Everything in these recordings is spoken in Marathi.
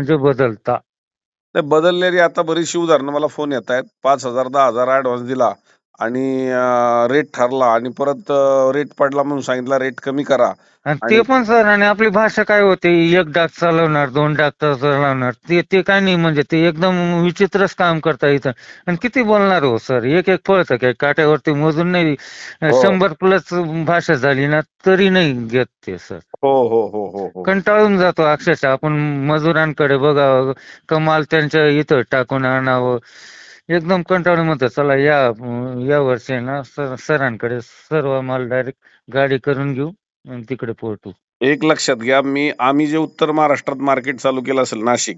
म्हणजे बदलता. नाही बदललेली आता बरीचशी उदाहरणं मला फोन येत आहेत पाच हजार दहा हजार ऍडव्हान्स दिला. आणि रेट ठरला आणि परत रेट पडला म्हणून सांगितला रेट कमी करा. आणि ते पण सर आणि आपली भाषा काय होते? एक डाक चालवणार दोन डाक चालवणार. ते ते काय नाही म्हणजे ते एकदम विचित्रच काम करता इथं. आणि किती बोलणार हो सर? एक एक फळतं काय? काट्यावरती मोजून नाही. हो. शंभर प्लस भाषा झाली ना तरी नाही घेत ते सर. हो हो हो हो हो. कंटाळून जातो अक्षरशः. आपण मजुरांकडे बघावं. कमाल त्यांच्या इथं टाकून आणावं. एकदम कंटाळून म्हणतो चला या या वर्षी ना सर सरांकडे सर्व माल डायरेक्ट गाडी करून घेऊ आणि तिकडे पोहोचू. एक लक्षात घ्या मी आम्ही जे उत्तर महाराष्ट्रात मार्केट चालू केलं असेल नाशिक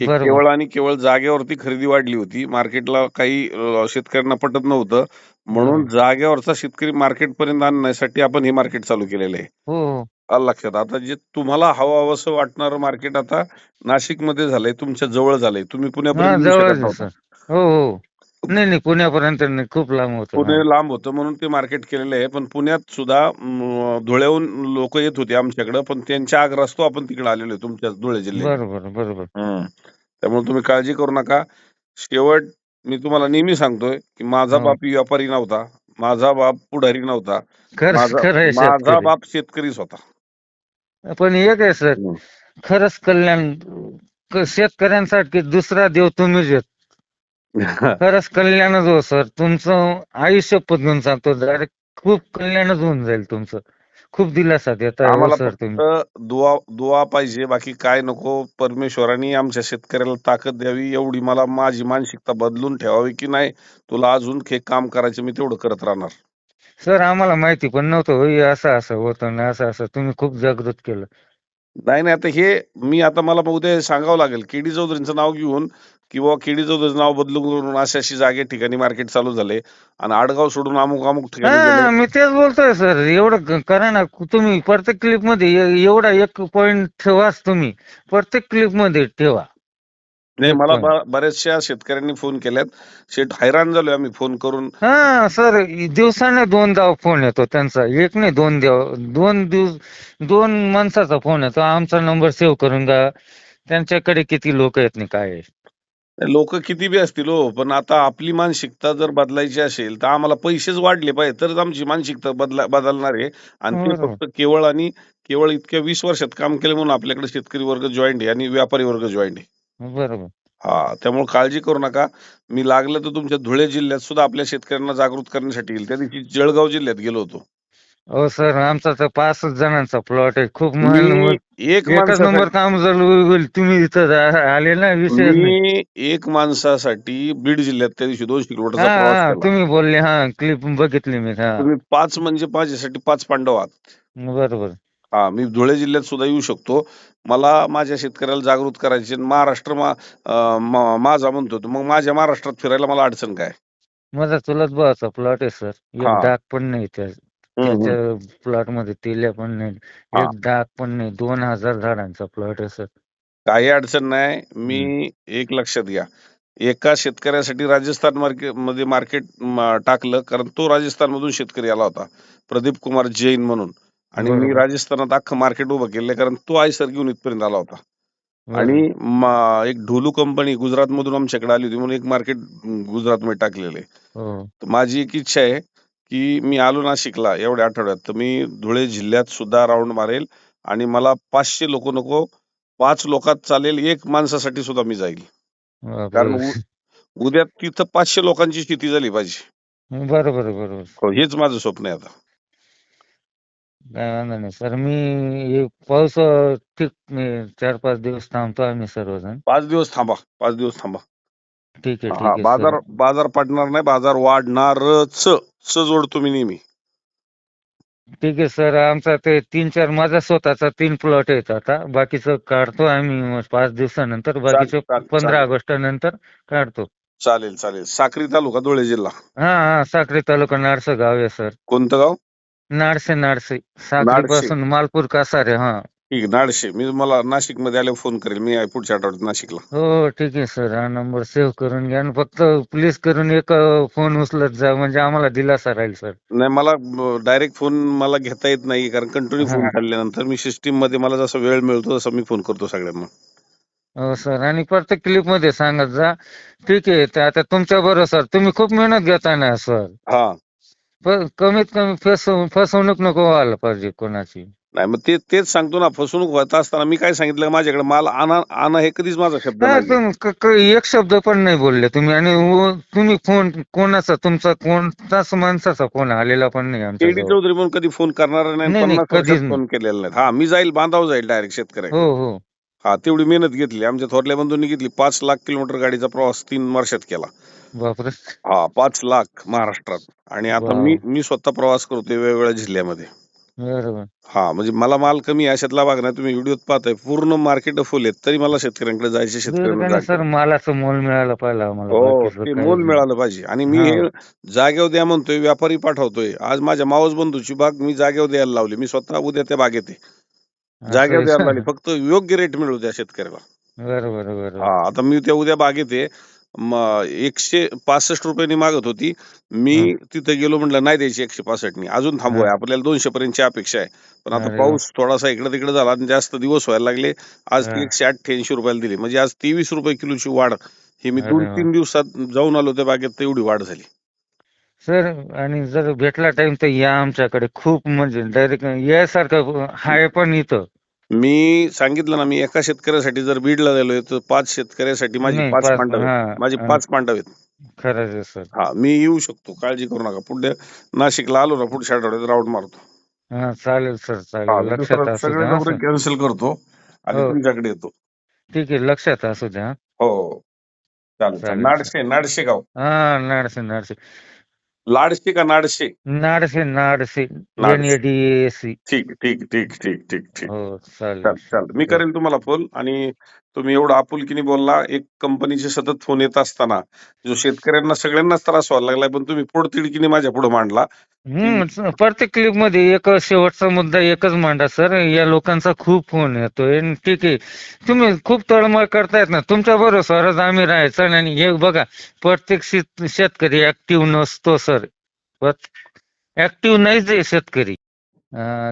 हे बरोबर. केवळ आणि केवळ जागेवरती खरेदी वाढली होती. मार्केटला काही अं, शेतकऱ्यांना पटत नव्हतं. म्हणून. जागेवरचा शेतकरी मार्केट पर्यंत आणण्यासाठी आपण हे मार्केट चालू केलेलं आहे. हो हो. आलं लक्षात. आता जे तुम्हाला हवं असं वाटणारं मार्केट आता नाशिकमध्ये झालंय तुमच्या जवळ झालंय. तुम्ही हा पुण्यापर्यंत येऊ जवळच शकत आहे नव्हता. सर. हो हो नाही नाही पुण्यापर्यंत नाही खूप लांब होतं पुणे. लांब होतं म्हणून ते मार्केट केलेलं आहे पण पुण्यात सुद्धा म, धुळ्याहून लोक येत होते आमच्याकडे पण त्यांच्या आग्रस्तव आपण तिकडे आलेलो आहे तुमच्या धुळे जिल्ह्यात बरोबर बरोबर हम्म. त्यामुळे तुम्ही काळजी करू नका शेवट मी तुम्हाला नेहमी सांगतोय की माझा हो. बाप व्यापारी नव्हता माझा बाप पुढारी नव्हता खरं माझा खरं आहे माझा शेतकरी. बाप शेतकरीच होता पण एक आहे सर हम्म. खरंच कल्याण क- शेतकऱ्यांसाठी दुसरा देव तुम्हीच आहेत खरंच कल्याणच हो सर. तुमचं आयुष्य बदलून सांगतो डायरेक्ट खूप कल्याणच होऊन जाईल तुमचं. खूप दिलासा देताय हो आम्हाला सर फक्त तुम्ही दुआ दुआ पाहिजे. बाकी काय नको. परमेश्वराने आमच्या शेतकऱ्याला ताकद द्यावी. एवढी मला माझी मानसिकता बदलून ठेवावी की नाही? तुला अजून हे काम करायचं मी तेवढं करत राहणार. सर आम्हाला माहिती पण नव्हतं. हो हे असं असं होतं ना असं असं. तुम्ही खूप जागृत केलं. नाही नाही. आता हे मी आता मला मग उद्या सांगावं लागेल. केडी चौधरींचं नाव घेऊन किंवा केडी चौधरीचं नाव बदलून अशा अशी जागे ठिकाणी मार्केट चालू झाले. आणि आडगाव सोडून अमुक अमुक ठिकाणी हा गेले. मी तेच बोलतोय सर. एवढं क- करा ना. तुम्ही प्रत्येक क्लिपमध्ये ए- एवढा एक पॉइंट ठेवाच तुम्ही. प्रत्येक क्लिपमध्ये ठेवा. नाही मला. ब- बऱ्याचशा शेतकऱ्यांनी फोन केल्यात. शेट हैराण झालोय आम्ही फोन करून. हा सर दिवसाने दोनदा फोन येतो त्यांचा. एक नाही दोन दिव दोन दिवस दोन माणसाचा फोन येतो. आमचा नंबर सेव्ह करून घ्या त्यांच्याकडे किती लोक आहेत नाही काय? आहे. लोक किती बी असतील हो पण आता आपली मानसिकता जर बदलायची असेल तर आम्हाला पैसेच वाढले पाहिजे तरच आमची मानसिकता बदला बदलणार आहे. आणि ते बरोबर. फक्त केवळ आणि केवळ इतक्या वीस वर्षात काम केलं म्हणून आपल्याकडे शेतकरी वर्ग जॉईंट आहे आणि व्यापारी वर्ग जॉईंट आहे. बरोबर. हा त्यामुळे काळजी करू नका. मी लागलं तर तुमच्या धुळे जिल्ह्यात सुद्धा आपल्या शेतकऱ्यांना जागृत करण्यासाठी येईल. त्या दिवशी जळगाव जिल्ह्यात गेलो होतो. हो सर आमचा तर पाच जणांचा प्लॉट आहे. खूप महान मी मग एक एकच नंबर काम चालू होईल तुम्ही इथं आले ना विषय नाही. मी एक माणसासाठी बीड जिल्ह्यात त्या दिवशी दोनशे हा किलोमीटरचा प्रवास हा केला. तुम्ही बोलले हा क्लिप बघितली मी हा. तुम्ही पाच म्हणजे माझ्यासाठी पाच पांडव आहात. बरोबर. हा मी धुळे जिल्ह्यात सुद्धा येऊ शकतो. मला माझ्या शेतकऱ्याला जागृत करायचे महाराष्ट्र मा, अं, मा- माझा म्हणतो तर मग माझ्या महाराष्ट्रात फिरायला मला अडचण काय? माझा चुलत भावाचा प्लॉट आहे सर. एक हा. डाग पण नाही त्या त्याच्या प्लॉटमध्ये तेल्या पण नाही हा. एक डाग पण नाही. दोन हजार झाडांचा प्लॉट आहे सर. काही अडचण नाही. मी एक लक्षात घ्या. एका शेतकऱ्यासाठी राजस्थान मार्केटमध्ये मार्केट टाकलं कारण तो राजस्थान मधून शेतकरी आला होता. प्रदीप कुमार जैन म्हणून. आणि मी बरोबर. राजस्थानात अख्खं मार्केट उभं केलं कारण तो आयसर घेऊन इथपर्यंत आला होता. बरोबर. आणि म- एक ढोलू कंपनी गुजरात मधून आमच्याकडे आली होती म्हणून एक मार्केट गुजरात मध्ये टाकलेलं आहे. हो. तर माझी एक इच्छा आहे की मी आलो नाशिकला एवढ्या आठवड्यात तर मी धुळे जिल्ह्यात सुद्धा राऊंड मारेल आणि मला पाचशे लोक नको पाच लोकात चालेल एक माणसासाठी सुद्धा मी जाईल. कारण उद्या तिथं पाचशे लोकांची स्थिती झाली पाहिजे. बरोबर बरोबर. हो, हेच माझं स्वप्न आहे आता. नाही सर मी पाऊस ठीक मी चार पाच दिवस थांबतो आम्ही सर्वजण. पाच दिवस थांबा पाच दिवस थांबा. ठीक आहे ठीक हा आहे बाजार सर. बाजार पडणार नाही बाजार वाढणारच. च जोडतो मी नेहमी. ठीक आहे सर. आमचा ते तीन चार माझा स्वतःचा तीन प्लॉट आहेत आता. बाकीचं काढतो आम्ही मग पाच दिवसानंतर. बाकीचं चालेल, पंधरा चालेल. ऑगस्ट नंतर काढतो. चालेल चालेल. साक्री तालुका धुळे जिल्हा. हा हा साक्री तालुका नाडसं गाव आहे सर. कोणतं गाव? नाडसे नाडसे. साक्री पासून मालपूर कासारे हा. ठीक आहे नाडशे. मी मला नाशिकमध्ये आल्यावर फोन करेल. मी पुढच्या आठवड्यात नाशिकला. हो ठीक आहे सर हा नंबर सेव्ह करून घ्या. आणि फक्त प्लीज करून एक फोन उचलत जा. म्हणजे आम्हाला दिलासा राहील सर नाही मला डायरेक्ट फोन मला घेता येत नाही. कारण कंटिन्यू फोन. काढल्यानंतर मी सिस्टीममध्ये मला जसा वेळ मिळतो तसा मी फोन करतो सगळ्यांना. हो सर आणि प्रत्येक क्लिपमध्ये सांगत जा. ठीक आहे ते आता तुमच्या बरोबर सर तुम्ही खूप मेहनत घेता ना सर हा. पण कमीत कमी फसव फसवणूक नको व्हायला पाहिजे कोणाची. नाही मग ते तेच सांगतो ना फसवणूक होत असताना मी काय सांगितलं माझ्याकडे माल आणा आणा हे कधीच माझा शब्द नाही तुम- क- क- एक शब्द पण नाही बोलले तुम्ही. आणि व- तुम्ही फोन कोणाचा तुमचा कोणताच माणसाचा फोन आलेला पण नाही केडी आमच्या चौधरी म्हणून कधी फोन करणार नाही नाही, नाही, पन्नास कधीच वर्षात नाही. फोन केलेला नाही. हा मी जाईल बांधाव जाईल डायरेक्ट शेतकऱ्या हो हो. हा तेवढी मेहनत घेतली. आमच्या थोरल्या बंधूंनी घेतली. पाच लाख किलोमीटर गाडीचा प्रवास तीन वर्षात केला. बापरे. हा पाच लाख महाराष्ट्रात. आणि आता. मी मी स्वतः प्रवास करतोय वेगवेगळ्या जिल्ह्यामध्ये. बरोबर. हा म्हणजे मला माल कमी आहे अशातला भाग नाही. तुम्ही व्हिडिओत पाहताय पूर्ण मार्केट फुल आहेत तरी मला शेतकऱ्यांकडे जायचे शेतकऱ्यांना दुर्गाने सर मोल आम्हाला हो बाकीचं ते मोल नाही. मिळालं पाहिजे. आणि मी हा. हे जागेवर द्या म्हणतोय व्यापारी पाठवतोय. आज माझ्या मावस बंधूची बाग मी जागेवर द्यायला लावली. मी स्वतः उद्या त्या बागेत आहे. असं जागेवर आहे. द्यायला का? लागली फक्त योग्य रेट मिळू द्या शेतकऱ्याला. बरोबर बरोबर. हा आता मी त्या उद्या बागेत आहे. म, एकशे पासष्ट रुपयांनी मागत होती. मी तिथे गेलो म्हटलं नाही द्यायची एकशे पासष्टनी. अजून थांबूया. हा. आपल्याला दोनशे पर्यंतची अपेक्षा आहे. पण आता अरे पाऊस थोडासा इकडे तिकडे झाला आणि जास्त दिवस व्हायला लागले. आज ती हा. एकशे अठ्ठ्याऐंशी रुपयाला दिली. म्हणजे आज तेवीस रुपये किलोची वाढ. ही मी अरे दोन. तीन दिवसात जाऊन आलो त्या बागेत तर एवढी वाढ झाली. सर आणि जर भेटला टाइम तर या आमच्याकडे खूप म्हणजे डायरेक्ट यासारखं हाय पण इथं. मी सांगितलं ना मी एका शेतकऱ्यासाठी जर बीडला गेलोय तर पाच शेतकऱ्यासाठी माझी पाच पाच- पांडव आहेत. माझी पाच पांडव आहेत. खरंच आहे सर. हा मी येऊ शकतो काळजी करू नका. पुढे नाशिकला आलो ना पुढच्या आठवड्यात राऊंड मारतो. हा चालेल सर चालेल. लक्षात असू सगळे द्या हा, दौरे सर. कॅन्सल करतो आणि हो. तुमच्याकडे येतो. ठीक आहे लक्षात असू द्या. हा. हो. चालेल चालेल. चालेल. नाडशे नाडशे गाव. हा नाडसे नाडसे लाडशे का नाडशे? नाडसे नाडसे Nadse. N A D A C ठीक ठीक ठीक ठीक ठीक. ठीक हो चालेल. चालेल मी करेल तुम्हाला फोन आणि तुम्ही एवढं आपुलकीने बोलला एक कंपनीचे सतत फोन येत असताना जो शेतकऱ्यांना सगळ्यांनाच त्रास व्हायला लागलाय पण तुम्ही पोडतिडकीने माझ्या पुढे मांडला. हम्म प्रत्येक क्लिपमध्ये एक शेवटचा मुद्दा एकच मांडा सर. या लोकांचा खूप फोन येतोय. आणि ठीक आहे तुम्ही खूप तळमळ करतायत ना. तुमच्या बरोबरच आम्ही राहायचं आणि हे बघा प्रत्येक शेत- शेतकरी ऍक्टिव्ह नसतो सर. ऍक्टिव्ह नाहीच आहे शेतकरी.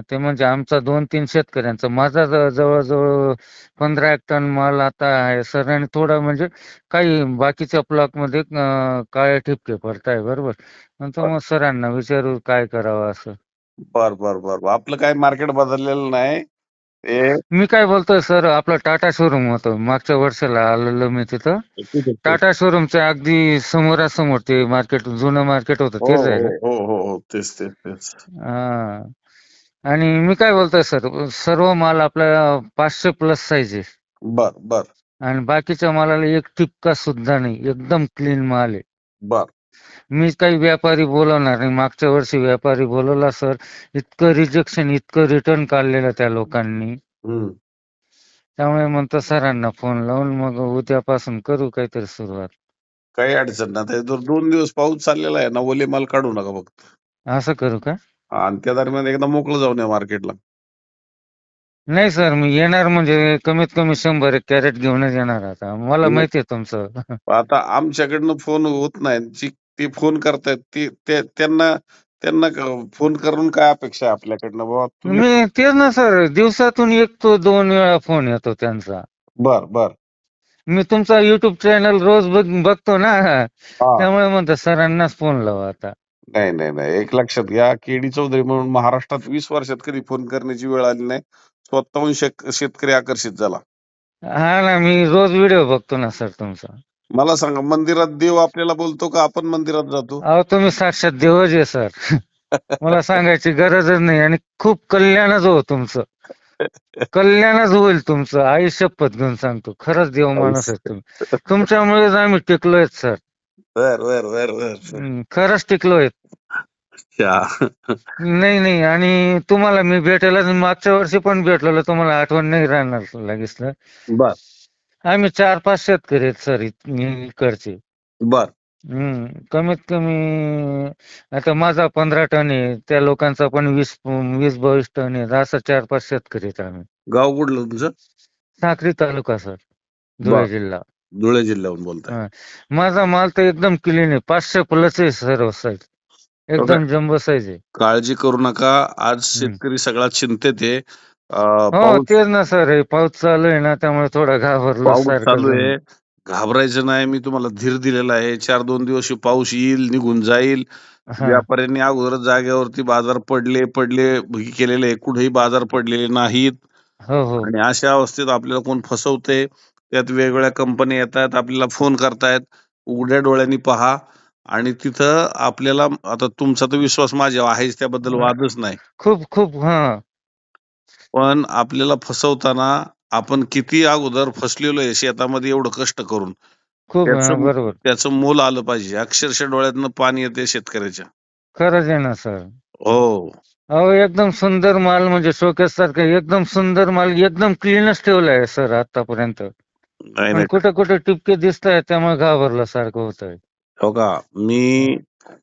ते म्हणजे आमचा दोन तीन शेतकऱ्यांचा. माझा जवळजवळ पंधरा एक टन माल आता आहे सर आणि थोडा म्हणजे काही बाकीच्या प्लॉटमध्ये अं, काळे ठिपके पडताय बरोबर? नंतर मग सरांना विचारू काय करावं असं. बर बर बर. आपलं काय मार्केट बदललेलं नाही. ते मी काय बोलतोय सर आपलं टाटा शोरूम होतं. मागच्या वर्षाला आलेलो मी तिथं. टाटा शोरूमच्या अगदी समोरासमोर ते मार्केट जुनं मार्केट होतं हो तेच आहे हो हो हो तेच तेच तेच. हा. आणि मी काय बोलतोय सर? सर्व माल आपला पाचशे प्लस साईज आहे. बर बर. आणि बाकीच्या मालाला एक टिपका सुद्धा नाही. एकदम क्लीन माल आहे. बर. मी काही व्यापारी बोलवणार नाही. मागच्या वर्षी व्यापारी बोलवला सर. इतकं रिजेक्शन इतकं रिटर्न काढलेलं त्या लोकांनी. हम्म. त्यामुळे म्हणतो सरांना फोन लावून मग उद्यापासून करू काहीतरी सुरुवात. काही अडचण नाही. आता जर दोन दिवस पाऊस चाललेला आहे ना ओले माल काढू नका फक्त. असं करू का? आणि त्या दरम्यान एकदा मोकळं जाऊन या मार्केटला. नाही सर मी येणार म्हणजे कमीत कमी शंभर एक कॅरेट घेऊनच येणार आता. मला हम्म. माहिती आहे तुमचं. आता आमच्याकडनं फोन होत नाही. जी ते फोन करतायत ते ते- त्यांना त्यांना फोन करून काय अपेक्षा आहे आपल्याकडनं बाबा तुम्ही मी तेच ना सर दिवसातून एक तो दोन वेळा फोन येतो त्यांचा. बर बर. मी तुमचा युट्यूब चॅनल रोज बघ- बघतो ना. हा. त्यामुळे म्हणतो सरांनाच फोन लावा आता. नाही नाही नाही. एक लक्षात घ्या केडी चौधरी म्हणून महाराष्ट्रात वीस वर्षात कधी फोन करण्याची वेळ आली नाही. स्वतःहून शेत- शेतकरी आकर्षित झाला. हा ना मी रोज व्हिडिओ बघतो ना सर तुमचा. मला सांगा मंदिरात देव आपल्याला बोलतो का? आपण मंदिरात जातो. अहो तुम्ही साक्षात देवच आहे सर. मला सांगायची गरजच नाही आणि खूप कल्याणच हो तुमचं. कल्याणच होईल तुमचं. आई शपथ घेऊन सांगतो. खरंच देव माणूस आहे तुम्ही. तुमच्यामुळेच आम्ही टिकलोय सर. बर बर बर बर. हम्म, खरंच टिकलोय अच्छा. नाही नाही आणि तुम्हाला मी भेटायला मागच्या वर्षी पण भेटलेलो तुम्हाला आठवण नाही राहणार लगेच ना. बर. आम्ही चार पाच शेतकरी आहेत सर इकडचे. बर. हम्म कमीत कमी आता माझा पंधरा टन आहे त्या लोकांचा पण वीस वीस बावीस टन आहे असं चार पाच शेतकरी आहेत आम्ही. गाव कुठलं तुमचं? साक्री तालुका सर धुळे बर. जिल्हा. धुळे जिल्ह्याहून बोलताय. माझा माल तर एकदम क्लीन आहे. पाचशे प्लस आहे सर्व साईज एकदम जम्बो साईज आहे. काळजी करू नका. आज शेतकरी सगळा चिंतेत आहे. अं, हो पाऊस तेच ना सर हे पाऊस चालू आहे ना त्यामुळे थोडं घाबरलो पाऊस सारखं चालू. आहे. घाबरायचं नाही. मी तुम्हाला धीर दिलेला आहे. चार दोन दिवस हे पाऊस येईल निघून जाईल. हा. व्यापाऱ्यांनी अगोदर जागेवरती बाजार पडले पडले हे केलेले आहे. कुठेही बाजार पडलेले नाहीत. हो हो. आणि अशा अवस्थेत आपल्याला कोण फसवते त्यात वेगवेगळ्या कंपन्या येतात आपल्याला फोन करतायत. उघड्या डोळ्यांनी पहा. आणि तिथं आपल्याला आता तुमचा तर विश्वास माझ्यावर आहेच त्याबद्दल वादच नाही. खूप खूप हा. पण आपल्याला फसवताना आपण किती अगोदर फसलेलो आहे शेतामध्ये एवढं कष्ट करून. खूप हा, त्याचं बरोबर. त्याचं मोल आलं पाहिजे. अक्षरशः डोळ्यातनं पाणी येते शेतकऱ्याच्या. खरंच आहे ना सर. हो. अहो एकदम सुंदर माल म्हणजे शोकेस सारखं एकदम सुंदर माल एकदम क्लीनच ठेवलाय सर आतापर्यंत. नाही पण नाही. कुठे कुठे टिपके दिसत आहेत त्यामुळे घाबरलं सारखं होत आहे हो का? मी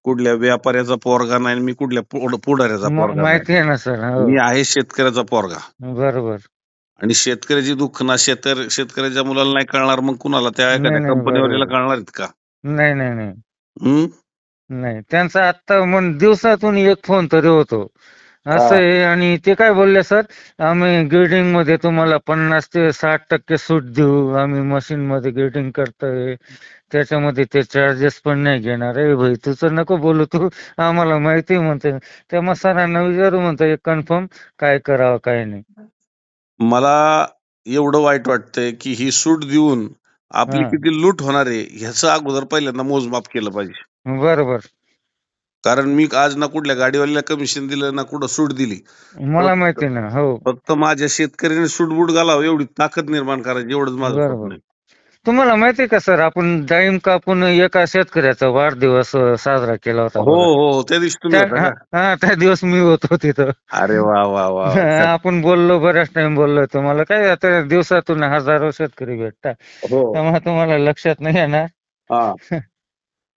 कुठल्या व्यापाऱ्याचा पोरगा नाही आणि मी कुठल्या पुढ- पुढाऱ्याचा पोरगा नाही. माहिती आहे ना सर हो. मी आहे शेतकऱ्याचा पोरगा. बरोबर. आणि शेतकऱ्याची दुःख ना शेतर शेतकऱ्याच्या मुलाला नाही कळणार मग कुणाला? त्या नाही, एखाद्या नाही, कंपनीवाल्याला बरोबर. कळणार आहेत का? नाही नाही नाही. हम्म नाही त्यांचा आता मग दिवसातून एक फोन तरी होतो. असं आहे आणि ते काय बोलले सर? आम्ही ग्रेडिंगमध्ये तुम्हाला पन्नास ते साठ टक्के सूट देऊ. आम्ही मशीन मध्ये ग्रेडिंग करतोय. त्याच्यामध्ये ते चार्जेस पण नाही घेणार. आहे भाई तुझं नको बोलू तू. आम्हाला माहिती म्हणते मग सरांना विचारू म्हणतो एक कन्फर्म काय करावं काय नाही. मला एवढं वाईट वाटतंय की ही सूट देऊन आपली. किती लूट होणार आहे ह्याचं अगोदर पहिल्यांदा मोजमाप केलं पाहिजे. बरोबर. कारण मी आज ना कुठल्या गाडीवाल्याला कमिशन दिलं ना कुठं सूट दिली. मला माहिती ना हो. फक्त माझ्या शेतकऱ्याने सूटबूट घालावं एवढी ताकद निर्माण करायची एवढंच माझं बरोबर. स्वप्न आहे. तुम्हाला माहिती का सर आपण डाळिंब कापून एका शेतकऱ्याचा वाढदिवस अं, साजरा केला होता हो बघा. हो त्या दिवशी तुम्ही त्या- हा त्या दिवस मी होतो तिथं. अरे वा वा वा आपण बोललो बऱ्याच टाइम बोललो तुम्हाला काय आता दिवसातून हजारो शेतकरी भेटतात. हो. त्यामुळे तुम्हाला लक्षात नाही येणार. हा.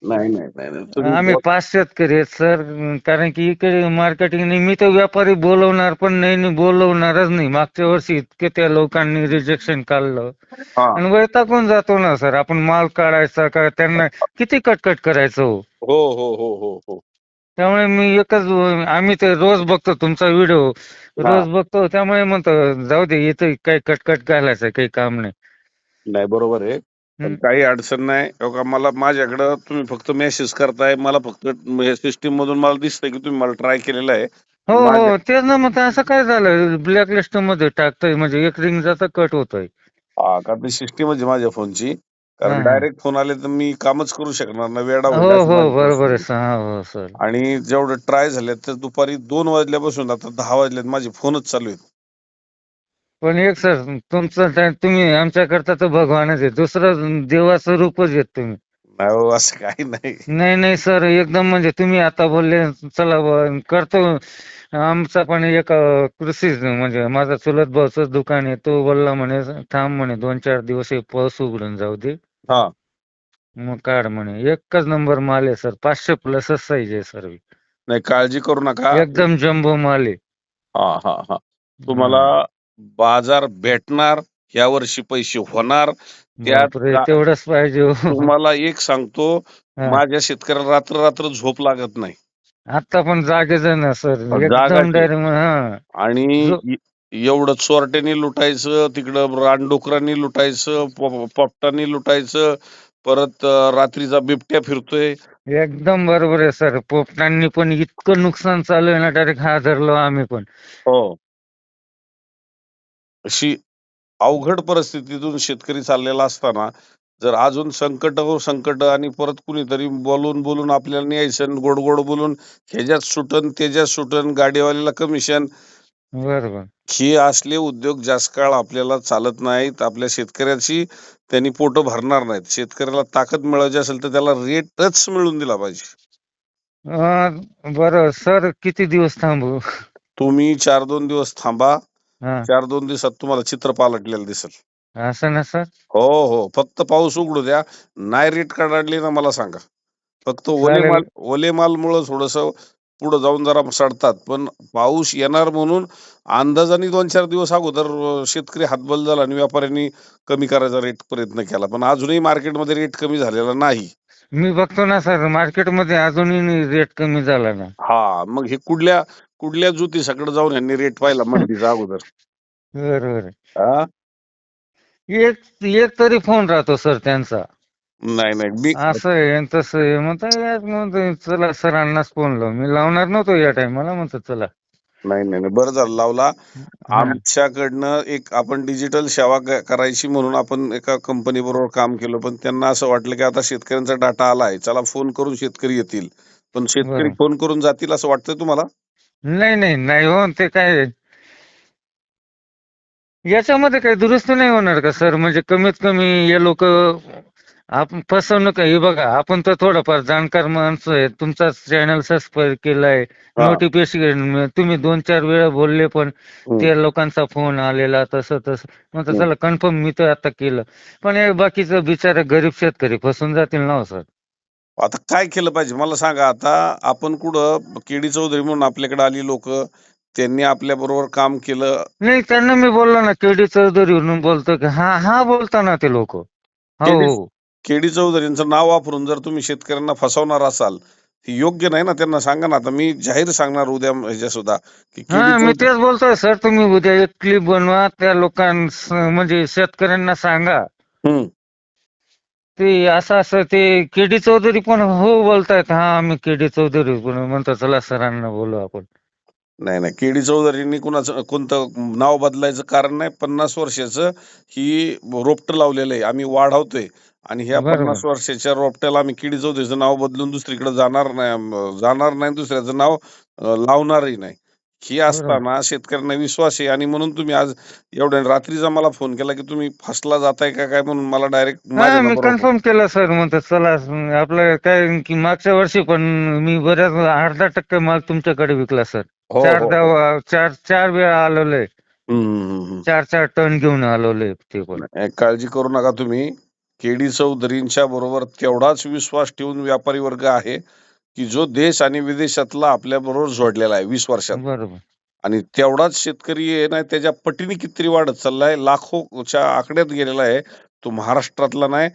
नाही नाही नाही नाही. तुम्ही आम्ही पाच शेतकरी आहेत सर. कारण की इकडे मार्केटिंग नाही. मी तर व्यापारी बोलवणार पण नाही नाही बोलवणारच नाही. मागच्या वर्षी इतके त्या लोकांनी रिजेक्शन काढलं. हा. आणि वैतागून जातो ना सर. आपण माल काढायचा का त्यांना किती कटकट करायचं हो? हो हो हो हो हो. त्यामुळे मी एकच आम्ही ते रोज बघतो तुमचा व्हिडिओ रोज बघतो. त्यामुळे म्हणतो जाऊ दे इथे काही कटकट घालायचं काही काम नाही. नाही बरोबर आहे. पण हम्म. काही अडचण नाही. हो का? मला माझ्याकडं तुम्ही फक्त मेसेज करताय. मला फक्त सिस्टीम मधून मला दिसतंय की तुम्ही मला ट्राय केलेला आहे. हो हो माझ्या- तेच ना मग असं काय झालं? ब्लॅक लिस्टमध्ये टाकतोय म्हणजे एक रिंग जाता कट होतोय. हा का ती सिस्टीम आहे माझ्या फोनची कारण हा. डायरेक्ट फोन आले तर मी कामच करू शकणार ना वेळा हो हो बरोबर आहे सर. हो सर. आणि जेवढं ट्राय झाले तर दुपारी दोन वाजल्यापासून आता दहा वाजल्यात माझे फोनच चालू आहेत. पण एक सर तुमचं त्या- तुम्ही आमच्याकरता तर भगवानच आहे. दुसरं देवाचं रूपच आहेत तुम्ही. नाही हो, असं काही नाही. नाही नाही सर एकदम म्हणजे तुम्ही आता बोलले चला बुवा, करतो. आमचा पण एक अं, कृषी म्हणजे माझा चुलत भाऊचं दुकान आहे तो बोलला म्हणे थांब म्हणे दोन चार दिवस हे पाऊस उघडून जाऊ दे. हा. मग काढ म्हणे. एकच नंबर माल आहे सर पाचशे प्लसच साईज आहे सर नाही काळजी करू नका. एकदम जम्बो माल आहे. हा हा हा. तुम्हाला बाजार भेटणार या वर्षी पैसे होणार. त्यात बापरे तेवढंच पाहिजे हो. तुम्हाला एक सांगतो हा. माझ्या शेतकऱ्याला रात्र रात्र झोप लागत नाही. आता पण जागेच आहे ना सर. एकदम. डायरेक्ट हा. आणि जो- एवढं चोरट्यानी लुटायचं तिकडं रानडुकरांनी लुटायचं पो- पोपटांनी लुटायचं परत अं, रात्रीचा बिबट्या फिरतोय. एकदम बरोबर आहे सर. पोपटांनी पण इतकं नुकसान चालू आहे ना डायरेक्ट हादरलो आम्ही पण. हो. अशी अवघड परिस्थितीतून शेतकरी चाललेला असताना जर अजून संकट संकट आणि परत कुणीतरी बोलून बोलून आपल्याला न्यायचं गोड गोड बोलून ह्याच्यात सुटन त्याच्यात सुटन गाडीवाल्याला कमिशन बरोबर. हे असले उद्योग जास्त काळ आपल्याला चालत नाहीत. आपल्या शेतकऱ्याची त्यांनी पोट भरणार नाहीत. शेतकऱ्याला ताकद मिळवायची असेल तर त्याला रेटच मिळून दिला पाहिजे. बरं सर किती दिवस थांबू? तुम्ही चार दोन दिवस थांबा. हा. चार दोन दिवसात तुम्हाला चित्र पालटलेलं दिसेल. असं ना सर? हो हो. फक्त पाऊस उघडू द्या. नाही रेट काढली ना मला सांगा. फक्त ओले चालेल. माल ओले थोडस पुढे जाऊन जरा सडतात. पण पाऊस येणार म्हणून अंदाजाने दोन चार दिवस अगोदर अं, शेतकरी हातबल झाला आणि व्यापाऱ्यांनी कमी करायचा रेट प्रयत्न केला. पण अजूनही मार्केटमध्ये रेट कमी झालेला नाही. मी बघतो ना सर मार्केटमध्ये अजूनही रेट कमी झाला ना. हा मग हे कुठल्या कुठल्या ज्योतिषाकडे जाऊन यांनी रेट पाहिला मंडीचा अगोदर? बरोबर. हा एक एक तरी फोन राहतो सर त्यांचा. नाही नाही मी असं आहे आणि तसं आहे. म्हणता यार म्हणतो चला सरांनाच फोन लावू. मी लावणार नव्हतो या टायमाला म्हणतो चला. नाही नाही नाही. बरं झालं लावला. हा. आमच्याकडनं एक आपण डिजिटल सेवा क- करायची म्हणून आपण एका कंपनी बरोबर काम केलं. पण त्यांना असं वाटलं की आता शेतकऱ्यांचा डाटा आलाय. चला फोन करून शेतकरी येतील. पण शेतकरी बरोबर. फोन करून जातील असं वाटतंय तुम्हाला? नाही नाही नाही हो ते काय? याच्यामध्ये काही दुरुस्त नाही होणार का सर? म्हणजे कमीत कमी हे लोक आपण फसवणूक हे बघा आपण तर थोडंफार जाणकार माणसं आहे तुमचा चॅनल सबस्क्राईब केलाय. हा. नोटिफिकेशन तुम्ही दोन चार वेळा बोलले पण. त्या लोकांचा फोन आलेला तसं तसं. हम्म. चला कन्फर्म मी तर आता केलं. पण हे बाकीचं बिचारा गरीब शेतकरी फसून जातील ना हो सर? आता काय केलं पाहिजे? मला सांगा आता आपण कुठं केडी चौधरी म्हणून आपल्याकडे आली लोक त्यांनी आपल्या बरोबर काम केलं. नाही त्यांना मी बोललो ना केडी चौधरी म्हणून बोलतो की हा हा बोलता ना ते लोक. हो. केडी- चौधरींचं नाव वापरून जर तुम्ही शेतकऱ्यांना फसवणार असाल हे योग्य नाही ना त्यांना सांगा ना. आता मी जाहीर सांगणार उद्या ह्याच्या सुद्धा की हा केडी मी चौधरी तेच बोलतोय सर तुम्ही उद्या एक क्लिप बनवा त्या लोकांस म्हणजे शेतकऱ्यांना सांगा. हम्म. ते असं असं ते केडी चौधरी पण हो बोलतायत. हा आम्ही केडी चौधरी पण म्हणतो चला सरांना बोलू आपण. नाही नाही केडी चौधरींनी कुणाचं कोणतं नाव बदलायचं कारण नाही. पन्नास वर्षाचं ही रोपटं लावलेलं आहे. आम्ही वाढवतोय. आणि ह्या बरोबर. पन्नास वर्षाच्या रोपट्याला आम्ही केडी चौधरीचं नाव बदलून दुसरीकडे जाणार नाही अं, जाणार नाही दुसऱ्याचं नाव अं, लावणारही नाही. ही असताना शेतकऱ्यांना विश्वास आहे. आणि म्हणून तुम्ही आज एवढ्या रात्रीचा मला फोन केला की तुम्ही फसला जाताय का काय म्हणून मला डायरेक्ट हा मी कन्फर्म केलं सर. म्हणतो चला आपलं काय की मागच्या वर्षी पण मी बऱ्याच अर्धा टक्के माल तुमच्याकडे विकला सर. हो, चार दहा चार चार वेळा आलेलोय चार चार टन घेऊन आलेलोय ते पण. काळजी करू नका तुम्ही. केडी चौधरींच्या बरोबर तेवढाच विश्वास ठेवून व्यापारी वर्ग आहे की जो देश आणि विदेशातला आपल्या बरोबर जोडलेला आहे वीस वर्षात. बरोबर. आणि तेवढाच शेतकरी आहे ना त्याच्या पटीने कितीतरी वाढत चाललाय लाखोच्या आकड्यात गेलेला आहे. तो महाराष्ट्रातला नाही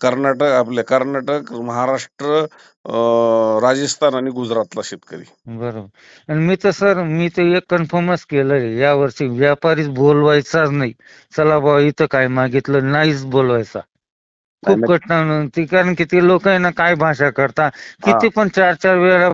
कर्नाटक आपले कर्नाटक महाराष्ट्र अं, राजस्थान आणि गुजरातला शेतकरी. बरोबर. आणि मी तर सर मी तर एक कन्फर्मच केलंय या वर्षी व्यापारीच बोलवायचाच नाही. चला बा इथं काय मागितलं नाहीच बोलवायचा. खूप कठीण ती कारण किती लोक आहे ना काय भाषा करता? किती पण चार चार वेळा